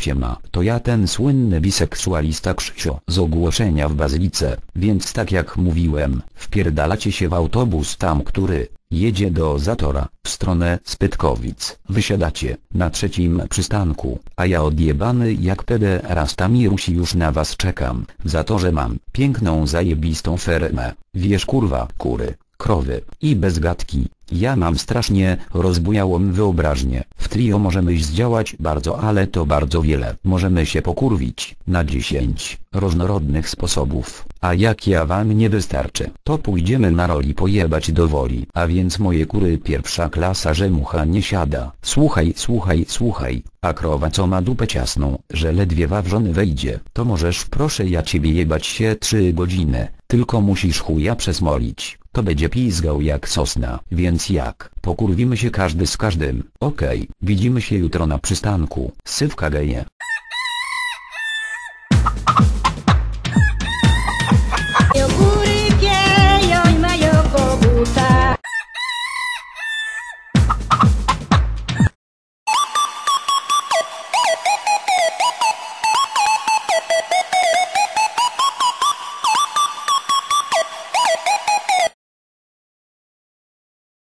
Siema, to ja ten słynny biseksualista Krzysio z ogłoszenia w Bazylice, więc tak jak mówiłem, wpierdalacie się w autobus tam który, jedzie do Zatora, w stronę Spytkowic. Wysiadacie, na trzecim przystanku, a ja odjebany jak pederastami Rusi już na was czekam. W Zatorze mam piękną zajebistą fermę, wiesz kurwa, kury, krowy, i bez gadki, ja mam strasznie rozbujałą wyobraźnię. W trio możemy zdziałać bardzo ale to bardzo wiele. Możemy się pokurwić na 10 różnorodnych sposobów. A jak ja wam nie wystarczy, to pójdziemy na roli pojebać do woli. A więc moje kury pierwsza klasa że mucha nie siada. Słuchaj, słuchaj, słuchaj. A krowa co ma dupę ciasną, że ledwie wawrzony wejdzie, to możesz proszę ja ciebie jebać się 3 godziny. Tylko musisz chuja przesmolić, to będzie pizgał jak sosna. Więc jak, pokurwimy się każdy z każdym. Okej, widzimy się jutro na przystanku. Sywka geje.